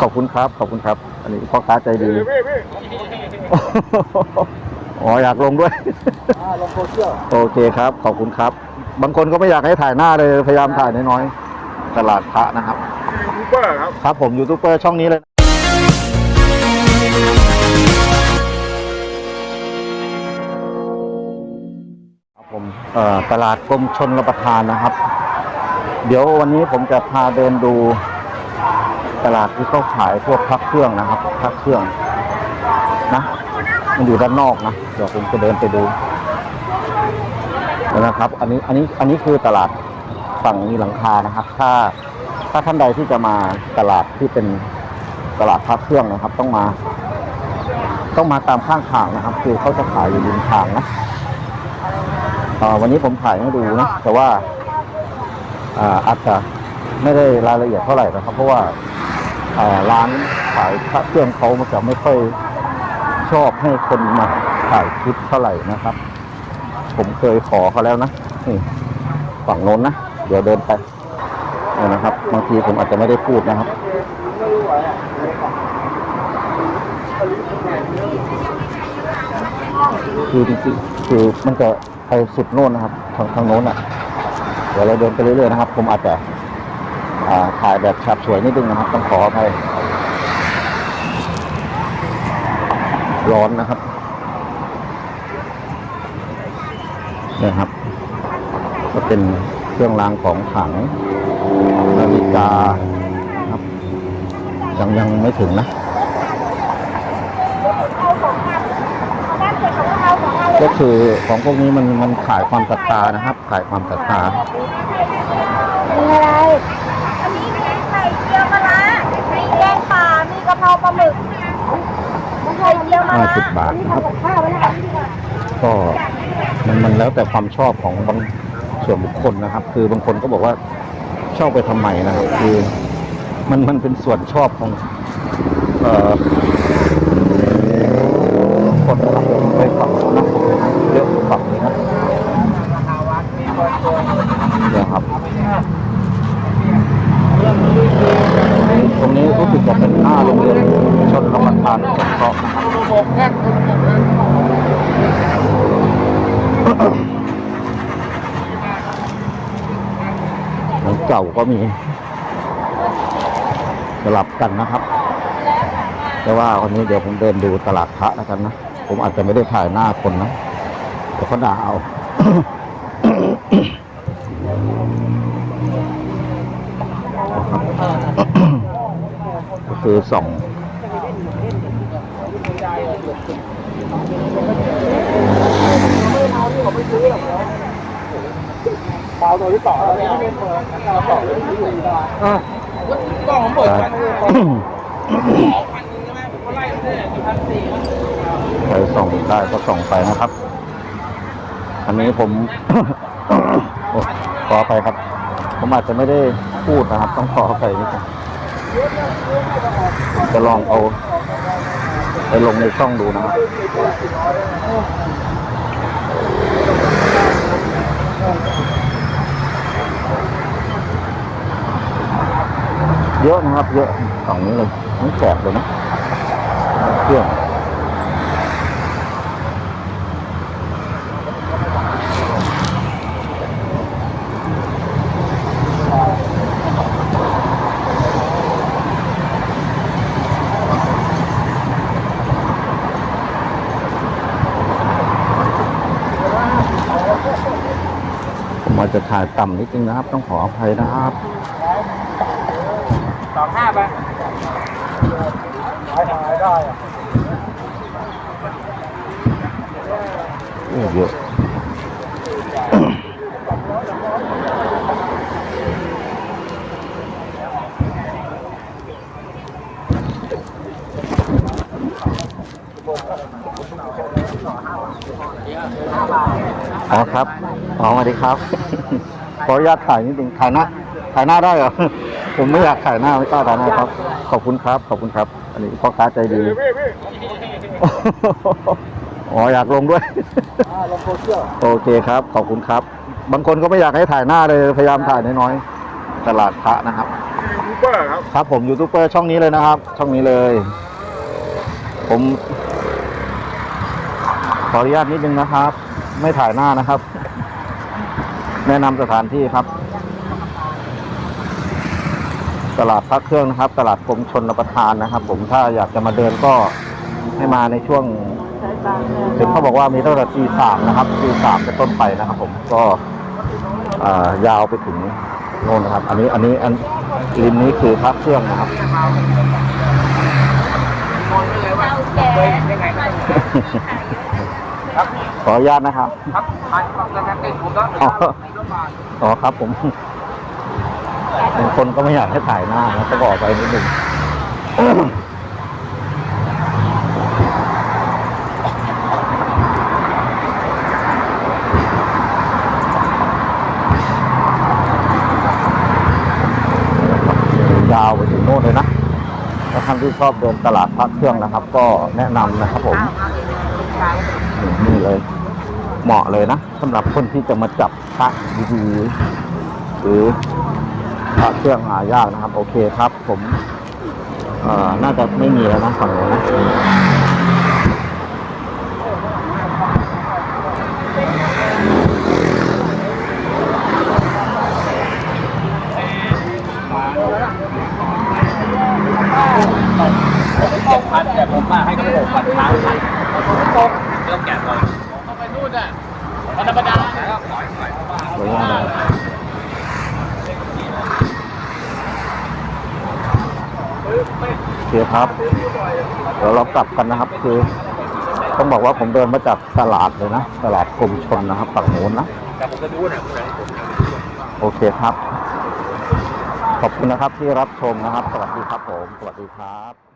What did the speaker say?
ขอบคุณครับ ขอบคุณครับ อันนี้พ่อค้าใจดี อ๋ออยากลงด้วยลงโซเชียลโอเคครับ ขอบคุณครับ บางคนก็ไม่อยากให้ถ่ายหน้าเลย พยายามถ่ายน้อยๆ ตลาดพระนะครับ ยูทูบเบอร์ครับ ครับผมยูทูบเบอร์ช่องนี้เลยครับผมเอ่อตลาดกรมชนรับประทานนะครับ เดี๋ยววันนี้ผมจะพาเดินดู ตลาดที่เขาขายพวกพักเครื่องนะครับพักเครื่องนะ มันอยู่ด้านนอกนะเดี๋ยวผมจะเดินไปดูนะครับ อันนี้อันนี้อันนี้คือตลาดฝั่งมีหลังคานะครับ ถ้าถ้าท่านใดที่จะมาตลาดที่เป็นตลาดพักเครื่องนะครับ ต้องมา ต้องมาตามข้างทางนะครับ คือเขาจะขายอยู่ริมทางนะวันนี้ผมถ่ายให้ดูนะแต่ว่าอาจจะไม่ได้รายละเอียดเท่าไหร่นะครับ เพราะว่า ร้านขายพระเครื่องเขามันจะไม่ค่อยชอบให้คนมาถ่ายคลิปเท่าไหร่นะครับ ผมเคยขอเขาแล้วนะนี่ฝั่งโน้นนะ เดี๋ยวเดินไปนี่นะครับ บางทีผมอาจจะไม่ได้พูดนะครับคือจริงๆคือมันจะไปสุดโน่นนะครับ ทางทางโน้นอะ เดี๋ยวเราเดินไปเรื่อยๆนะครับ ผมอาจจะ ถ่ายแบบฉาบสวยนิดนึงนะครับ ต้องขออภัยร้อนนะครับนี่ยครับ ก็เป็นเครื่องรางของขลังนาฬิกาครับ ยังยังไม่ถึงนะก็คือของพวกนี้มันมันขายความศรัทธานะครับ ขายความศรัทธามีอะไร อันนี้มีไข่เจียวมะระมีแกงป่า มีกะเพราปลาหมึกไข่เจียวมะระ50บาทนะครับทำกับข้าวไว้แล้วก็มันมันแล้วแต่ความชอบของบางส่วนบุคคลนะครับ คือบางคนก็บอกว่าชอบไปทำไมนะครับคือมันมันเป็นส่วนชอบของเอ่อคนนะครับไปฝั่งโน้นนะเยอะฝั่งนี้นะเดี๋ยวครับตรงนี้รู้สึกจะเป็นหน้าโรงเรียนชนรับประทานสงเคราะห์ของเก่าก็มีสลับกันนะครับ แต่ว่าวันนี้เดี๋ยวผมเดินดูตลาดพระแล้วกันนะ ผมอาจจะไม่ได้ถ่ายหน้าคนนะเดี๋ยวเขาด่าเอาคือส่อง เปล่าตัวที่ต่อแล้วเนี่ยไม่เปิดเรต่อเรื่องนี้อยู่ตลาดอะกล้องผมเปิดพันหนึ่งพันหนึ่งใช่ไหมผมก็ไล่เนี่ยพันสี่ใครส่องได้ก็ส่องไปนะครับ อันนี้ผมขอไปครับ ผมอาจจะไม่ได้พูดนะครับ ต้องขอไปนิดนึงจะลองเอา ไปลงในช่องดูนะครับเยอะนะครับเยอะฝั่งนี้เลยนี่แสบเลยนะเครื่อง ผมอาจจะ ถ่ายต่ำนิดนึงนะครับ ต้องขออภัยนะครับต่อห้าไปขายขายได้อะโอ้เยอะ อ๋อครับ อ๋อสวัสดีครับ ขออนุญาตถ่ายนิดนึงถ่ายหน้า ถ่ายหน้าได้เหรอ ผมไม่อยากถ่ายหน้าไม่กล้าถ่ายหน้าครับ ขอบคุณครับ ขอบคุณครับ อันนี้พ่อค้าใจดีพี่พี่อ๋ออยากลงด้วย ลงโซเชียล โอเคครับ ขอบคุณครับ บางคนก็ไม่อยากให้ถ่ายหน้าเลย พยายามถ่ายน้อยๆ ตลาดพระนะครับยูทูบบเบอร์ครับ ครับผมยูทูบเบอร์ช่องนี้เลยนะครับ ช่องนี้เลย ผมขออนุญาตนิดนึงนะครับ ไม่ถ่ายหน้านะครับ แนะนำสถานที่ครับ ตลาดพระเครื่องนะครับ ตลาดกรมชนรับประทานนะครับ ผมถ้าอยากจะมาเดินก็ให้มาในช่วงถึงเขาบอกว่ามีตั้งแต่ตีสามนะครับตีสามเป็นต้นไปนะครับ ผมก็ยาวไปถึงโน่นนะครับ อันนี้อันนี้อันริมนี้คือพระเครื่องนะครับเคยยังไง ครับขออนุญาตนะครับ ครับทานความกระติกผมก็อ๋อ อ๋อครับผมบางคนก็ไม่อยากให้ถ่ายหน้านะต้องออกไปนิดนึงยาวไปถึงโน่นเลยนะถ้าท่านที่ชอบเดินตลาดพระเครื่องนะครับ ก็แนะนำนะครับผม นี่เลย เหมาะเลยนะสำหรับคนที่จะมาจับพระดีๆหรือพระเครื่องหายากนะครับ โอเคครับ ผมเอ่อน่าจะไม่มีแล้วนะฝั่งนู้นนะ เจ็ดพันแต่ผมมาให้กระโปรงพันเท้าพัน เริ่มแกะเลยต้องไปนู่นอะธรรมดาแล้วปล่อยปล่อยสวยงามเลยโอเคครับเดี๋ยวเรากลับกันนะครับ คือ ต้องบอกว่าผมเดินมาจากตลาดเลยนะ ตลาดกรมชนนะครับฝั่งนู้นนะแต่ผมจะดูนะโอเคครับ ขอบคุณนะครับที่รับชมนะครับ สวัสดีครับผม สวัสดีครับ